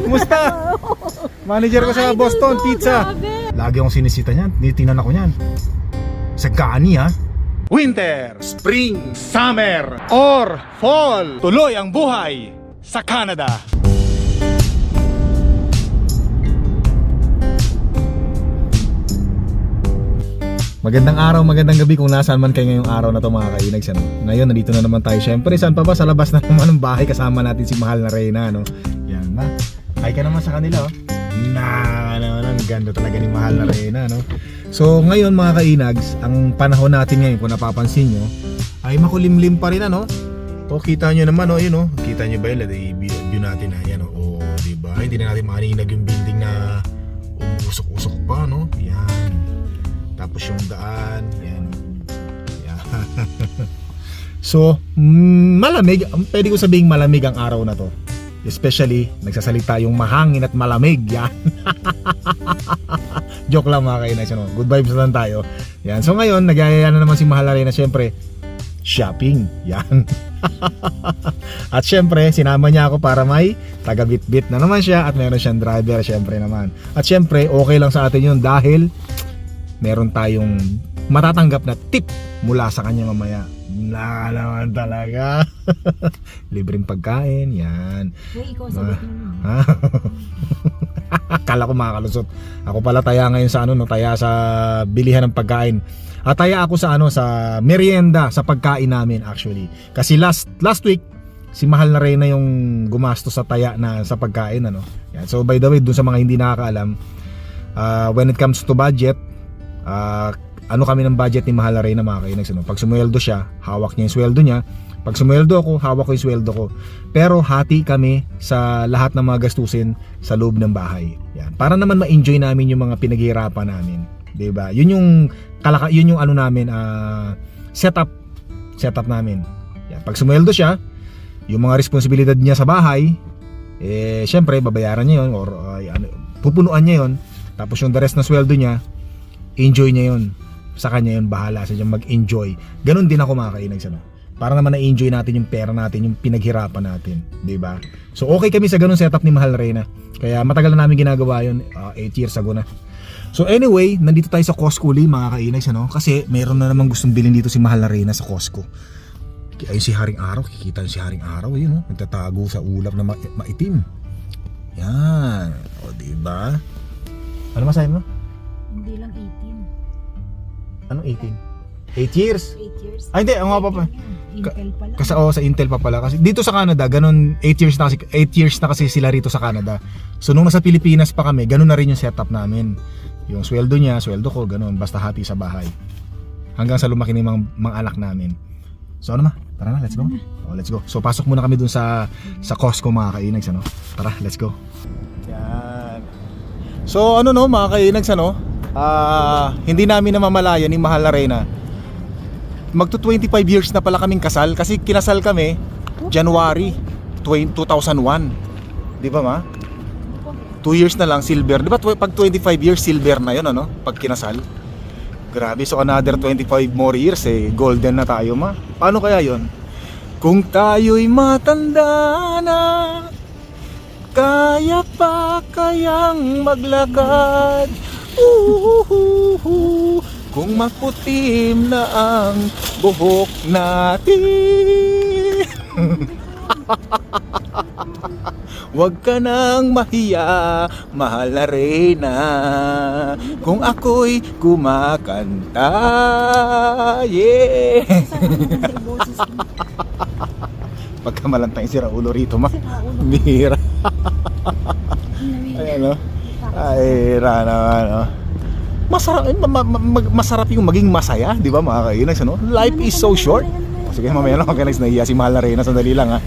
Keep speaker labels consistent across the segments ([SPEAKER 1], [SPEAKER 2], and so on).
[SPEAKER 1] Kumusta? Manager ko sa
[SPEAKER 2] Idol
[SPEAKER 1] Boston
[SPEAKER 2] ko,
[SPEAKER 1] Pizza.
[SPEAKER 2] grabe.
[SPEAKER 1] Lagi akong sinisita niyan. Tinitingnan ako niyan. Sa Gani ha. Winter, Spring, Summer, or Fall. Tuloy ang buhay sa Canada. Magandang araw, magandang gabi kung nasaan man kayo ngayong araw na to mga kainags ano? Ngayon, nandito na naman tayo Siyempre, saan pa ba? Sa labas na naman ng bahay Kasama natin si Mahal na Reyna ano? Yan na Hi ka naman sa kanila oh. Na, ano, ang ganda talaga ni Mahal na Reyna no? So ngayon mga kainags Ang panahon natin ngayon kung napapansin nyo Ay makulimlim pa rin ano O kita nyo naman oh, yun oh Kita nyo ba yun? View, natin na yan oh, oh diba? Hindi na natin maninag yung building na Umusok-usok pa no? Yan tapos yung daan, yan. yan. so, mm, malamig, pwede ko sabihing malamig ang araw na to. Especially, nagsasalita yung mahangin at malamig, yan. Joke lang mga kainas, ano? good vibes lang tayo. Yan. So ngayon, nagyayaya na naman si Mahal na syempre, shopping. Yan. at syempre, sinama niya ako para may taga-bit-bit na naman siya at meron siyang driver syempre naman. At syempre, okay lang sa atin yun dahil meron tayong matatanggap na tip mula sa kanya mamaya. Na naman talaga. Libreng pagkain, yan.
[SPEAKER 2] Uy, ikaw sagot mo.
[SPEAKER 1] Akala ko makakalusot. Ako pala taya ngayon sa ano, no, taya sa bilihan ng pagkain. At taya ako sa ano, sa merienda, sa pagkain namin actually. Kasi last last week, si Mahal na Reyna yung gumastos sa taya na sa pagkain ano. Yan. So by the way, dun sa mga hindi nakakaalam, uh, when it comes to budget, uh, ano kami ng budget ni Mahal na Reyna mga kainags. Ano? Pag sumweldo siya, hawak niya yung sweldo niya. Pag sumweldo ako, hawak ko yung sweldo ko. Pero hati kami sa lahat ng mga gastusin sa loob ng bahay. Yan. Para naman ma-enjoy namin yung mga pinaghihirapan namin. 'Di ba? Yun yung kalaka yun yung ano namin uh, setup setup namin. Yan. Pag sumweldo siya, yung mga responsibilidad niya sa bahay, eh syempre babayaran niya 'yon or uh, ano, pupunuan niya 'yon. Tapos yung the rest ng sweldo niya, enjoy niya 'yon. Sa kanya 'yon bahala sa mag mag-enjoy. Ganon din ako mga kainag ano. Para naman na-enjoy natin yung pera natin, yung pinaghirapan natin, 'di ba? So okay kami sa ganung setup ni Mahal Reyna. Kaya matagal na namin ginagawa 'yon, 8 years ago na. So anyway, nandito tayo sa Costco li mga kainags ano kasi meron na namang gustong bilhin dito si Mahal Reyna sa Costco. Ayun si Haring Araw, kikita si Haring Araw, yun oh, nagtatago sa ulap na ma- maitim. Yan. O di ba? Ano masabi mo?
[SPEAKER 2] Hindi lang 18.
[SPEAKER 1] Anong 18? 8 years.
[SPEAKER 2] 8 years.
[SPEAKER 1] Ay, hindi, ang nga pa pa.
[SPEAKER 2] Intel pala.
[SPEAKER 1] Kasi oh, sa Intel pa pala kasi dito sa Canada ganun 8 years na kasi 8 years na kasi sila rito sa Canada. So nung nasa Pilipinas pa kami, ganun na rin yung setup namin. Yung sweldo niya, sweldo ko, ganun, basta hati sa bahay. Hanggang sa lumaki ng mga, mga anak namin. So ano ma? Tara na, let's go. Oh, let's go. So pasok muna kami dun sa sa Costco mga kainags ano. Tara, let's go. Yan. So ano no mga kainags ano? Ah, hindi namin namamalayan ni Mahal na magto 25 years na pala kaming kasal kasi kinasal kami January 20, 2001 di ba ma? 2 years na lang silver. Di ba pag 25 years silver na yun ano pag kinasal? Grabe so another 25 more years eh golden na tayo ma. Paano kaya yon kung tayo'y matanda na kaya pa kayang maglakad Uhuhuhu. Kung maputim na ang buhok natin. Huwag ka nang mahiya, mahal na Reyna. Kung ako'y kumakanta Yeah. Pagka malantang si Raulo rito ma
[SPEAKER 2] Ang
[SPEAKER 1] Ayan o Ay, ra naman oh. Masarap, eh, ma- ma- ma- masarap yung maging masaya, di ba mga kainags, ano? Life is so short. O, sige, mamaya lang mga kainags, si Mahal na Reyna, sandali lang ha.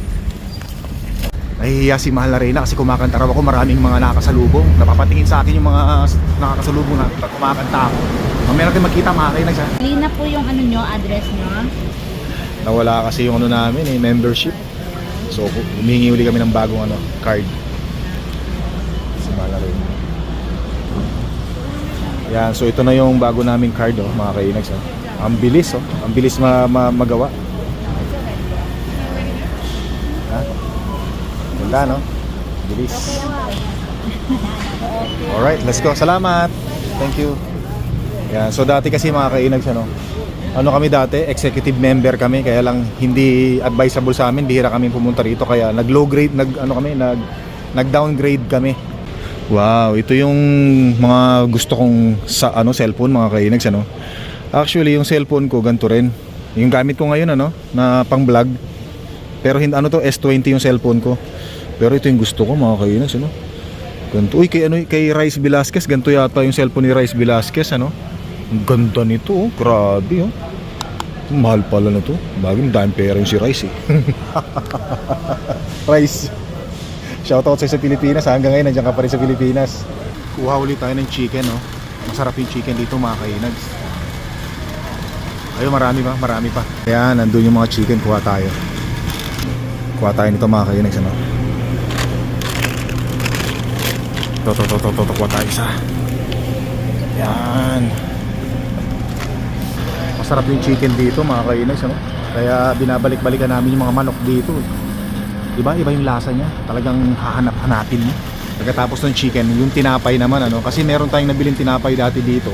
[SPEAKER 1] Nahihiya si Mahal na Reyna kasi kumakanta raw ako, maraming mga nakakasalubong. Napapatingin sa akin yung mga nakakasalubong natin pag kumakanta ako. Mamaya natin magkita mga kainags ha.
[SPEAKER 2] Lina po yung ano nyo, address nyo.
[SPEAKER 1] Nawala kasi yung ano namin eh, membership. So, humingi uli kami ng bagong ano, card. Si Mahal na Reyna. Yan, so ito na yung bago naming card oh, mga kainags oh. Ang bilis oh, ang bilis ma, ma- magawa. Ha? Ganda no? Bilis. Alright, let's go. Salamat. Thank you. Yan, so dati kasi mga kainags ano, ano kami dati, executive member kami, kaya lang hindi advisable sa amin, bihira kami pumunta rito, kaya nag low grade, nag ano kami, nag nag downgrade kami. Wow, ito yung mga gusto kong sa ano cellphone mga kainags ano. Actually, yung cellphone ko ganito rin. Yung gamit ko ngayon ano, na pang vlog. Pero hindi ano to S20 yung cellphone ko. Pero ito yung gusto ko mga kainags ano. Ganito. Uy, kay, ano, kay Rice Velasquez, ganito yata yung cellphone ni Rice Velasquez, ano? Ang ganda nito, oh. Grabe, oh. Mahal pala na to. Bagay, dahil pera yung si Rice, eh. Rice. Shoutout sa'yo sa Pilipinas. ha. Hanggang ngayon, nandiyan ka pa rin sa Pilipinas. Kuha ulit tayo ng chicken, oh. Masarap yung chicken dito, mga kainags. Ayun, marami pa, marami pa. Ayan, nandun yung mga chicken, kuha tayo. Kuha tayo nito, mga kainags, ano? To, to, to, to, to, to, kuha tayo isa. Yan. Masarap yung chicken dito mga kainis. Ano? Kaya binabalik-balikan namin yung mga manok dito. Diba? Iba yung lasa niya. Talagang hahanap-hanapin mo. Pagkatapos ng chicken, yung tinapay naman. ano Kasi meron tayong nabiling tinapay dati dito.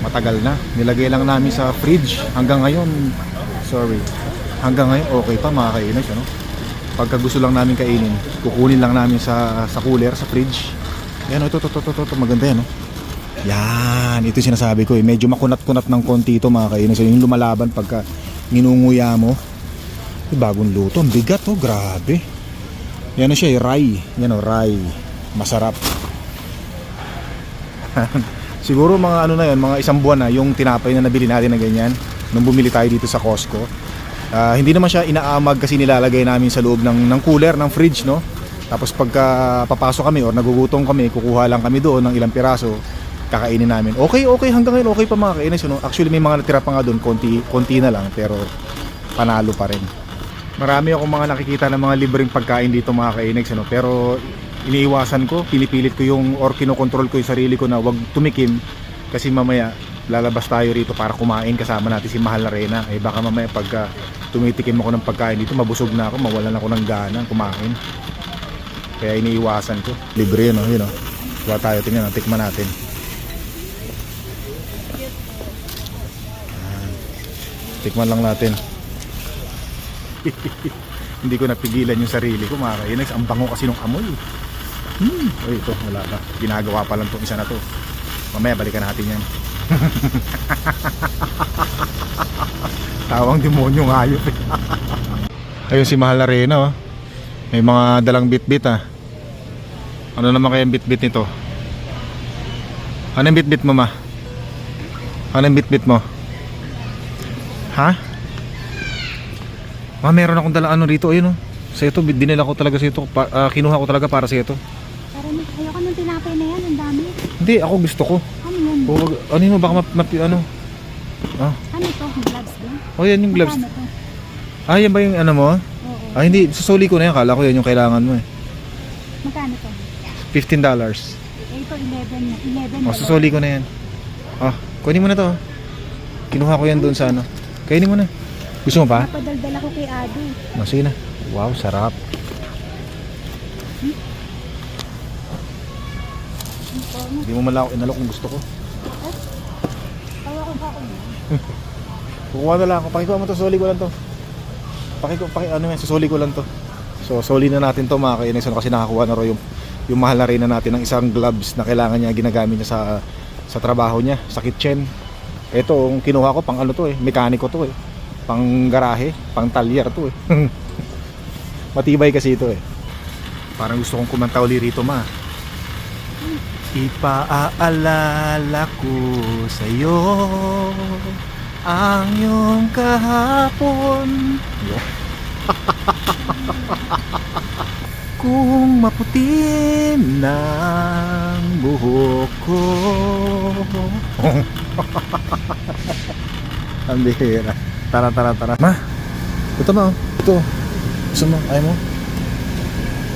[SPEAKER 1] Matagal na. Nilagay lang namin sa fridge. Hanggang ngayon, sorry. Hanggang ngayon, okay pa mga kainis. Ano? Pagka gusto lang namin kainin, kukunin lang namin sa, sa cooler, sa fridge. Yan, ito, ito, ito, ito, ito, maganda yan, no? Yan, ito sinasabi ko eh. Medyo makunat-kunat ng konti ito mga kainis. Yung lumalaban pagka ninunguya mo. Bagong luto. Ang bigat oh, grabe. Yan na siya eh, rai. Yan oh, rai. Masarap. Siguro mga ano na yan, mga isang buwan na yung tinapay na nabili natin na ganyan. Nung bumili tayo dito sa Costco. Ah, hindi naman siya inaamag kasi nilalagay namin sa loob ng, ng cooler, ng fridge, no? Tapos pagka papasok kami or nagugutom kami, kukuha lang kami doon ng ilang piraso, kakainin namin. Okay, okay, hanggang ngayon okay pa mga kainis. No? Actually may mga natira pa nga doon, konti, konti na lang, pero panalo pa rin. Marami akong mga nakikita ng mga libreng pagkain dito mga kainis. Ano? Pero iniiwasan ko, pinipilit ko yung or kinokontrol ko yung sarili ko na wag tumikim kasi mamaya lalabas tayo rito para kumain kasama natin si Mahal na Reyna. Eh baka mamaya pagka tumitikim ako ng pagkain dito, mabusog na ako, mawalan ako ng gana kumain. Kaya iniiwasan ko. Libre yun, oh, yun oh. Kuha tayo, tingnan, oh, tikman natin. Tikman lang natin. Hindi ko napigilan yung sarili ko mga kainex. Ang bango kasi nung amoy. Hmm. Uy, ito, wala na. Ginagawa pa lang itong isa na to. Mamaya balikan natin yan. Tawang demonyo nga yun. Ayun si Mahal na Reyna oh. May mga dalang bit-bit ah. Ano naman kaya ang bit-bit nito? Ano yung bit-bit mo ma? Ano yung bit-bit mo? Ha? Ma, meron akong dala ano rito. Ayun oh. Sa ito, dinala ko talaga sa ito. Pa, ah, kinuha ko talaga para sa ito.
[SPEAKER 2] Pero ayoko ng tinapay na yan, ang dami.
[SPEAKER 1] Hindi, ako gusto ko.
[SPEAKER 2] Ano yun?
[SPEAKER 1] O, wag- ano yun, baka map, map- ano? Ah,
[SPEAKER 2] Ano to? Gloves din?
[SPEAKER 1] oh yan yung gloves.
[SPEAKER 2] Magkano to?
[SPEAKER 1] Ah, yan ba yung ano mo?
[SPEAKER 2] Oo.
[SPEAKER 1] Ah, hindi. Susuli ko na yan. Kala ko yan yung kailangan mo eh.
[SPEAKER 2] Magkano to?
[SPEAKER 1] $15.
[SPEAKER 2] Eh, ito 11 na. 11
[SPEAKER 1] O,
[SPEAKER 2] na.
[SPEAKER 1] susuli ko na yan. Ah, kunin mo na to. Kinuha ko yan doon sa ano. Kainin mo na. Gusto mo pa?
[SPEAKER 2] Napadaldal ako kay Ado.
[SPEAKER 1] Oh, sige na. Wow, sarap. Hindi mo malako inalok kung gusto ko.
[SPEAKER 2] Tawa ko pa ako niya.
[SPEAKER 1] Kukuha na lang ako. Pakikuha mo to, suli ko lang to. Pakiko, paki, ano yan, susuli ko lang to. So, suli na natin to mga kainis. Ano, kasi nakakuha na raw yung, yung mahal na rin na natin ng isang gloves na kailangan niya, ginagamit niya sa, sa trabaho niya, sa kitchen. Ito, yung kinuha ko, pang ano to eh, mekaniko to eh. Pang garahe, pang talyer to eh. Matibay kasi ito eh. Parang gusto kong kumanta uli rito ma. Ipaalala ko sa'yo ang iyong kahapon. Kung maputi ng buhok ko. Ang bihira. Tara, tara, tara. Ma, ito ma. oh. Ito. Gusto mo? Ayaw mo?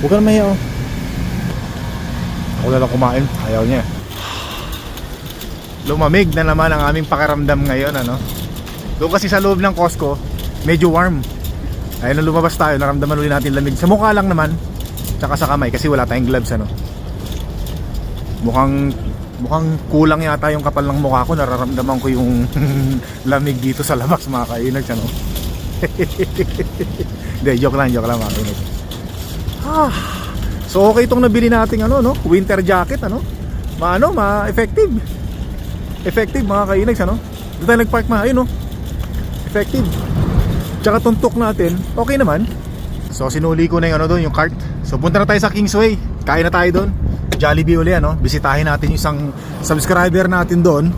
[SPEAKER 1] Huwag ka na mahiya oh. Na lang kumain. Ayaw niya. Lumamig na naman ang aming pakiramdam ngayon ano. Doon kasi sa loob ng Costco, medyo warm. Ayun na lumabas tayo, naramdaman ulit natin lamig. Sa mukha lang naman, tsaka sa kamay kasi wala tayong gloves ano. Mukhang mukhang kulang yata yung kapal ng mukha ko. Nararamdaman ko yung lamig dito sa labas mga kainag ano. Hindi, joke lang, joke lang mga kainag. Ah, so okay itong nabili nating ano no, winter jacket ano. Maano, ma-effective. Effective mga kainags ano. Doon tayo nagpark ma, ayun no. Effective. Tsaka tuntok natin, okay naman. So sinuli ko na yung ano doon, yung cart. So punta na tayo sa Kingsway. Kain na tayo doon. Jollibee uli ano. Bisitahin natin yung isang subscriber natin doon.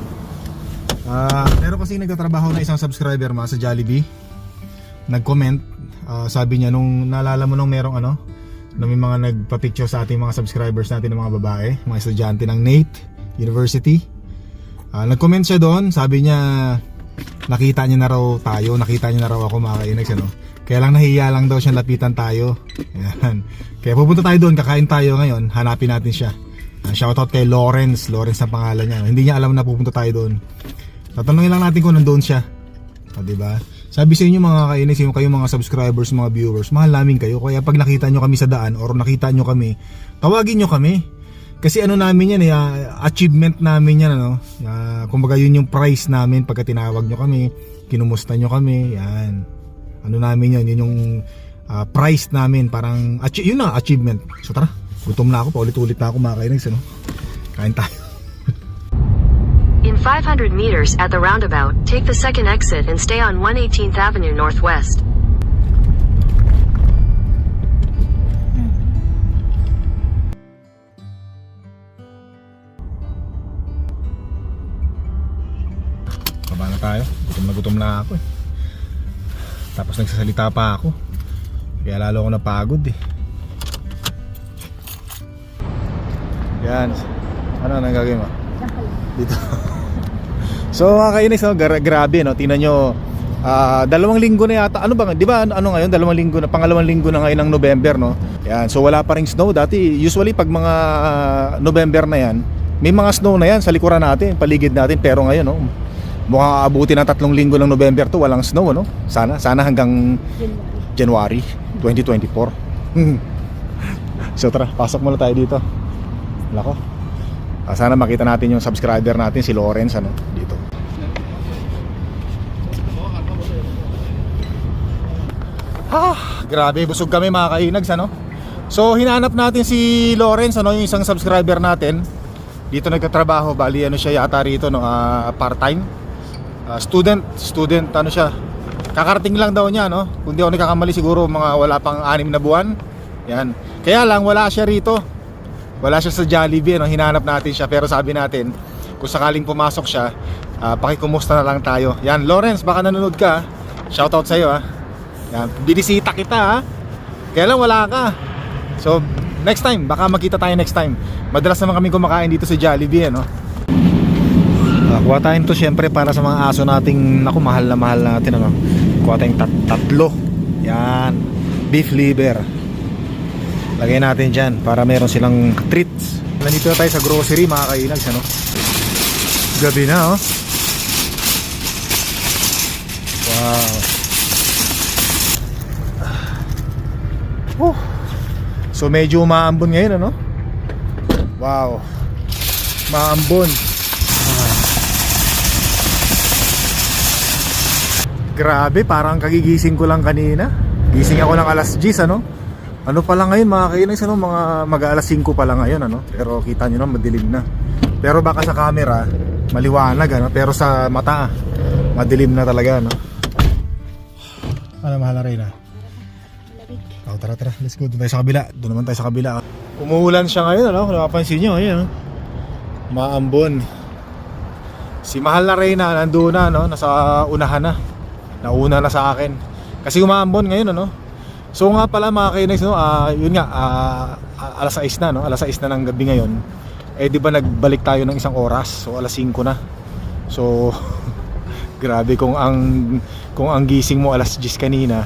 [SPEAKER 1] Ah, meron kasi nagtatrabaho na isang subscriber ma sa Jollibee. Nag-comment, ah, sabi niya nung naalala mo nung merong ano, na may mga nagpa-picture sa ating mga subscribers natin ng mga babae, mga estudyante ng NATE University. Ah, nag-comment siya doon, sabi niya nakita niya na raw tayo, nakita niya na raw ako mga kainags, ano? Kaya lang nahiya lang daw siya lapitan tayo. Ayan. Kaya pupunta tayo doon, kakain tayo ngayon, hanapin natin siya. Ah, shoutout kay Lawrence, Lawrence ang pangalan niya. Hindi niya alam na pupunta tayo doon. Tatanungin lang natin kung nandoon siya. O, di ba? Sabi sa inyo mga kainis, yung kayo mga subscribers, mga viewers, mahal namin kayo. Kaya pag nakita nyo kami sa daan or nakita nyo kami, tawagin nyo kami. Kasi ano namin yan, eh, ah, achievement namin yan, ano. Uh, kumbaga yun yung price namin pagka tinawag nyo kami, kinumusta nyo kami, yan. Ano namin yun, yun yung ah, price namin, parang, achi- yun na, achievement. So tara, gutom na ako, paulit-ulit na ako mga kainis, ano. Kain tayo.
[SPEAKER 3] In 500 meters at the roundabout, take the second exit and stay on 118th Avenue Northwest.
[SPEAKER 1] Baba na tayo. Gutom na gutom na ako eh. Tapos nagsasalita pa ako. Kaya lalo ako napagod eh. Yan. Ano nang gagawin mo? Dito. so mga kainis, no? Gra- grabe no. Tingnan nyo. ah, dalawang linggo na yata. Ano ba? Di ba ano, ngayon? Dalawang linggo na. Pangalawang linggo na ngayon ng November no. Yan. So wala pa ring snow. Dati usually pag mga ah, November na yan, may mga snow na yan sa likuran natin, paligid natin. Pero ngayon no, mukhang aabuti ng tatlong linggo ng November to walang snow no. Sana sana hanggang
[SPEAKER 2] January.
[SPEAKER 1] January 2024. so tara, pasok muna tayo dito. Lako. Ah, sana makita natin yung subscriber natin si Lawrence ano dito. Ah, grabe, busog kami mga kainags ano. So hinanap natin si Lawrence ano yung isang subscriber natin. Dito nagtatrabaho, bali ano siya yata rito no, ah, part-time. Ah, student, student ano siya. Kakarating lang daw niya no. Kung di ako nagkakamali siguro mga wala pang anim na buwan. Yan. Kaya lang wala siya rito. Wala siya sa Jollibee no, hinanap natin siya pero sabi natin kung sakaling pumasok siya, ah, pakikumusta na lang tayo. Yan, Lawrence, baka nanonood ka. Shoutout sa iyo ah. Yan, binisita kita ha. Kaya lang wala ka. So, next time, baka makita tayo next time. Madalas naman kami kumakain dito sa Jollibee, ano. Uh, kuha tayo to syempre para sa mga aso nating, naku, mahal na mahal natin, ano. Kuha tayong tat tatlo. Yan. Beef liver. Lagay natin dyan para meron silang treats. Nandito na tayo sa grocery, mga kainags, ano. Gabi na, oh. Wow. Oh. So medyo umaambon ngayon ano? Wow. Maambon. Grabe, parang kagigising ko lang kanina. Gising ako ng alas 10 ano? Ano pa lang ngayon mga kainis ano, mga mag alas 5 pa lang ngayon ano? Pero kita nyo na madilim na. Pero baka sa camera maliwanag ano, pero sa mata madilim na talaga no. Ano mahal na rin ah? Oh, tara tara, let's go. Doon tayo sa kabila. Doon naman tayo sa kabila. Umuulan siya ngayon, ano? Kung napapansin nyo, ayan. oh. Maambon. Si Mahal na Reyna, nandoon na, no? Nasa unahan na. Nauna na sa akin. Kasi umaambon ngayon, ano? So nga pala mga kainex, no? ah, yun nga, ah, alas 6 na, no? Alas 6 na ng gabi ngayon. Eh, di ba nagbalik tayo ng isang oras? So, alas 5 na. So, grabe kung ang kung ang gising mo alas 10 kanina,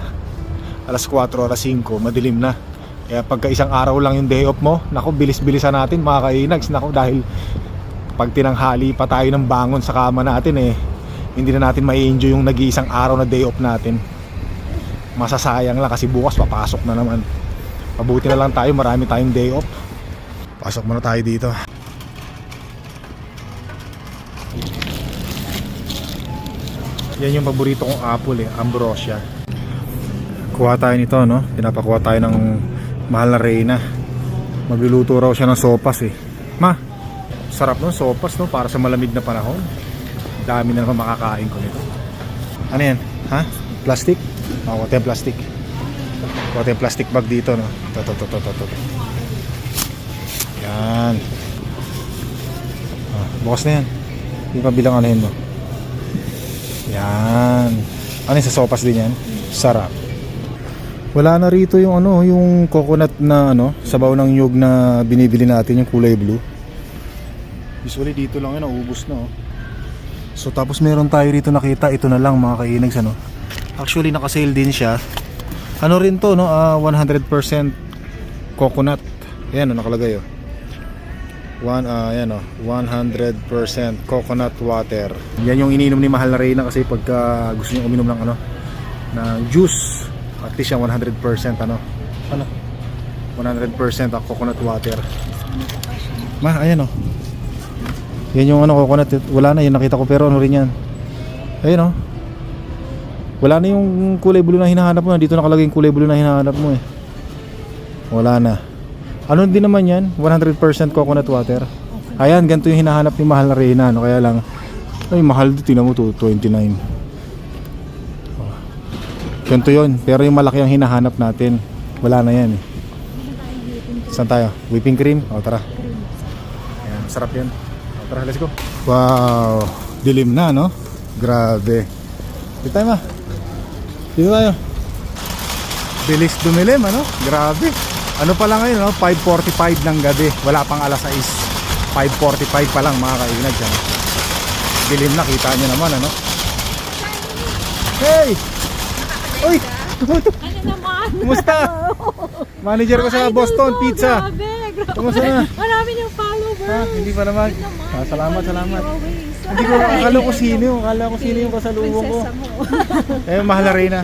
[SPEAKER 1] alas 4, alas 5, madilim na. Kaya pagka isang araw lang yung day off mo, nako bilis-bilisan natin mga kainags, nako dahil pag tinanghali pa tayo ng bangon sa kama natin eh, hindi na natin mai-enjoy yung nag-iisang araw na day off natin. Masasayang lang kasi bukas papasok na naman. Mabuti na lang tayo, marami tayong day off. Pasok muna tayo dito. Yan yung paborito kong apple eh, ambrosia. Kuha tayo nito, no? Pinapakuha tayo ng mahal na reyna. Magluluto raw siya ng sopas eh. Ma, sarap no, sopas no, para sa malamig na panahon. Dami na naman makakain ko nito. Ano yan? Ha? Plastic? Oh, yung plastic. Tayong plastic bag dito, no? Ito, ito, ito, ito. ito. Yan. Ah, bukas na yan. Yung kabilang anuhin mo. Yan. Ano yung sa sopas din yan? Sarap. Wala na rito yung ano, yung coconut na ano, sabaw ng nyug na binibili natin, yung kulay blue. Usually dito lang yun, naubos na oh. So tapos meron tayo rito nakita, ito na lang mga kainags ano. Actually naka-sale din siya. Ano rin to no, ah, 100% coconut. Ayan oh, nakalagay oh. One, ah, ayan oh, 100% coconut water. Yan yung iniinom ni Mahal na Reyna kasi pagka gusto niyo uminom ng ano, ng juice, at least yung 100% ano, ano, 100% ang coconut water. Ma, ayan oh. Yan yung ano coconut, wala na yun nakita ko pero ano rin yan. Ayun oh. Wala na yung kulay blue na hinahanap mo. Dito nakalagay yung kulay blue na hinahanap mo eh. Wala na. Ano din naman yan? 100% coconut water. Ayan, ganito yung hinahanap ni Mahal na Reyna. No? Kaya lang, ay mahal dito. Tingnan mo to, 29. Oh. Ganito yun. Pero yung malaki ang hinahanap natin. Wala na yan eh. Saan tayo? Whipping cream? O tara. Ayan, sarap yan. Tara, let's go. Wow, dilim na no? Grabe. Dito tayo ma. Dito tayo. Bilis dumilim ano? Grabe. Ano pa lang ngayon no? 5.45 ng gabi. Wala pang alas 6. 5.45 pa lang mga kainag ano? Dilim na, kita nyo naman ano? Hey! Uy!
[SPEAKER 4] Ano naman?
[SPEAKER 1] Kumusta? Manager ko sa
[SPEAKER 4] Idol
[SPEAKER 1] Boston
[SPEAKER 4] ko,
[SPEAKER 1] Pizza.
[SPEAKER 4] Grabe, grabe.
[SPEAKER 1] Kumusta na?
[SPEAKER 4] Marami niyong followers.
[SPEAKER 1] Ha? Hindi pa naman.
[SPEAKER 4] Naman,
[SPEAKER 1] Ah, salamat,
[SPEAKER 4] follow
[SPEAKER 1] salamat.
[SPEAKER 4] you always.
[SPEAKER 1] Hindi ko akala ko sino, akala ko sino yung kasalubong ko.
[SPEAKER 4] Prinsesa mo.
[SPEAKER 1] Eh, mahal na Reyna.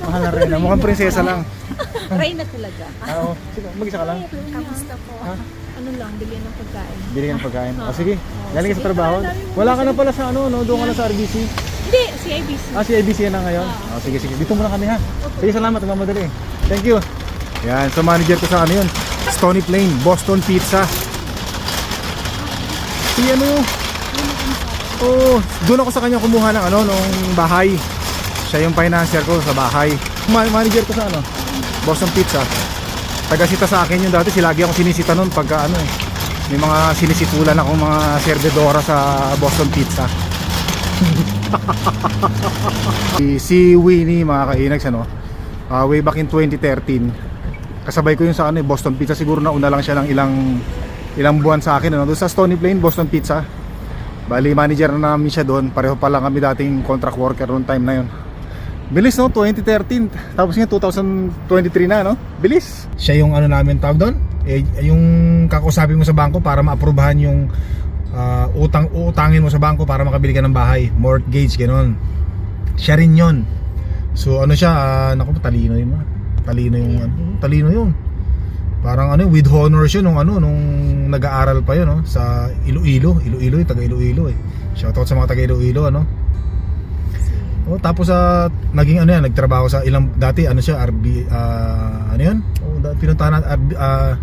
[SPEAKER 1] Mahal na Reyna. Mukhang prinsesa lang.
[SPEAKER 4] Reyna talaga.
[SPEAKER 1] Ah, Oo. Sige, mag-isa ka lang.
[SPEAKER 4] Kamusta po?
[SPEAKER 1] Ha?
[SPEAKER 4] Ano lang, bilhin ng pagkain.
[SPEAKER 1] Bili ka ng pagkain.
[SPEAKER 4] Oo.
[SPEAKER 1] Ah, sige.
[SPEAKER 4] Oo,
[SPEAKER 1] Galing ka
[SPEAKER 4] sige.
[SPEAKER 1] sa trabaho. Wala ka na pala sa ano, no? Doon ka na sa RBC.
[SPEAKER 4] Hindi, si ABC.
[SPEAKER 1] Ah, si ABC na ngayon. Ah, sige, sige. Dito muna kami ha. Sige, salamat. Mamadali. Thank you. Yan, so manager ko sa ano yun. Stony Plain, Boston Pizza. Si ano yung... Oh, doon ako sa kanya kumuha ng ano, nung bahay. Siya yung financier ko sa bahay. Ma- manager ko sa ano, Boston Pizza. Taga-sita sa akin yun dati. Si lagi akong sinisita nun pagka ano eh. May mga sinisitulan akong mga servidora sa Boston Pizza. si, Winnie mga kainags ano ah, way back in 2013 kasabay ko yun sa ano, eh, Boston Pizza. Siguro na una lang siya ng ilang ilang buwan sa akin ano? doon sa Stony Plain Boston Pizza. Bali manager na namin siya doon pareho pa lang kami dating contract worker noong time na yun. Bilis no? 2013 tapos nga 2023 na no? Bilis. Siya yung ano namin tawag doon eh, yung kakusapin mo sa bangko para maaprubahan yung ah, utang uutangin mo sa bangko para makabili ka ng bahay mortgage ganoon siya rin yon so ano siya uh, naku talino yun talino yung ano, talino yun. Parang ano with honors yun nung ano nung nag-aaral pa yun no sa Iloilo. Iloilo yung taga Iloilo eh. Shoutout sa mga taga Iloilo ano. Oh, tapos sa naging ano yan, nagtrabaho sa ilang dati ano siya RB ah, ano yan? Oh, pinuntahan natin RB ah,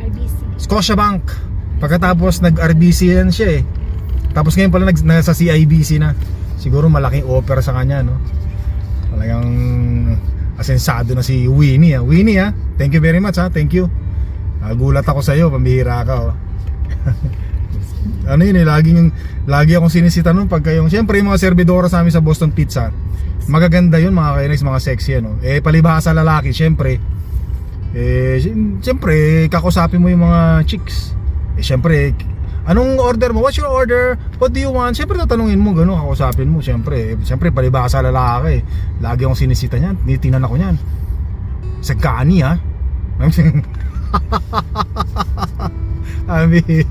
[SPEAKER 4] RBC.
[SPEAKER 1] Scotiabank. Pagkatapos nag-RBC yan siya eh. Tapos ngayon pala nag, nasa CIBC na. Siguro malaking offer sa kanya, no? Talagang asensado na si Winnie, ah. Winnie, ah. Thank you very much, ha. Thank you. Ah, gulat ako sa iyo, pambihira ka, oh. ano yun eh, laging, lagi akong sinisita nun pagka yung, syempre yung mga servidora sa amin sa Boston Pizza, magaganda yun mga kainis, mga sexy, ano. Eh, palibhasa sa lalaki, syempre, eh, sy- siyempre, kakusapin mo yung mga chicks. Eh, siyempre, anong order mo? What's your order? What do you want? Siyempre, tatanungin mo, gano'n, kakusapin mo. Siyempre, eh, siyempre, palibasa sa lalaki. Lagi akong sinisita niyan. Tinitingnan ako niyan. Sa kani, ha? Abi.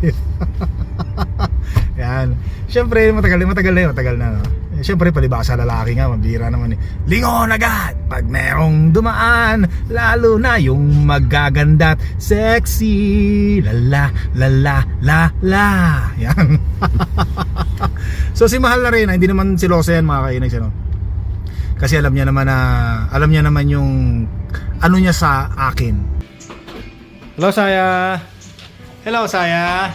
[SPEAKER 1] Yan. Siyempre, matagal matagal na yun, matagal na. No? Siyempre, palibasa lalaki nga, mabira naman eh. Lingon agad! Pag merong dumaan, lalo na yung magaganda't sexy. Lala, lala, la, la. Yan. so si Mahal na rin, hindi naman siloso yan mga kainags, ano? Kasi alam niya naman na, alam niya naman yung ano niya sa akin. Hello, Saya. Hello, Saya.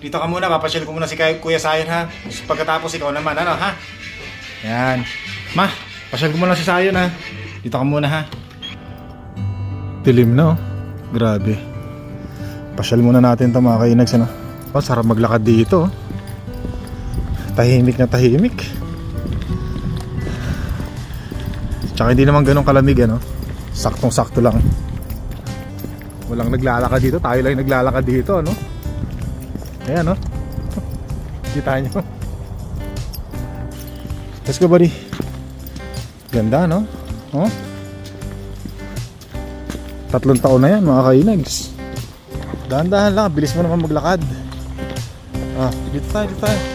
[SPEAKER 1] Dito ka muna, papasyal ko muna si Kuya Sayan ha. Pagkatapos ikaw naman, ano ha? Yan. Ma, pasyal ko muna si Sayan ha. Dito ka muna ha. Dilim na oh. Grabe. Pasyal muna natin ito mga kainags ano. Oh, sarap maglakad dito oh. Tahimik na tahimik. Tsaka hindi naman ganun kalamig ano. Saktong sakto lang. Walang naglalakad dito, tayo lang yung naglalakad dito ano. Ayan no. Kita nyo. Let's go buddy. Ganda no? Oh. Tatlong taon na yan mga kainags. Dahan-dahan lang, bilis mo naman maglakad. Ah, dito tayo, dito tayo.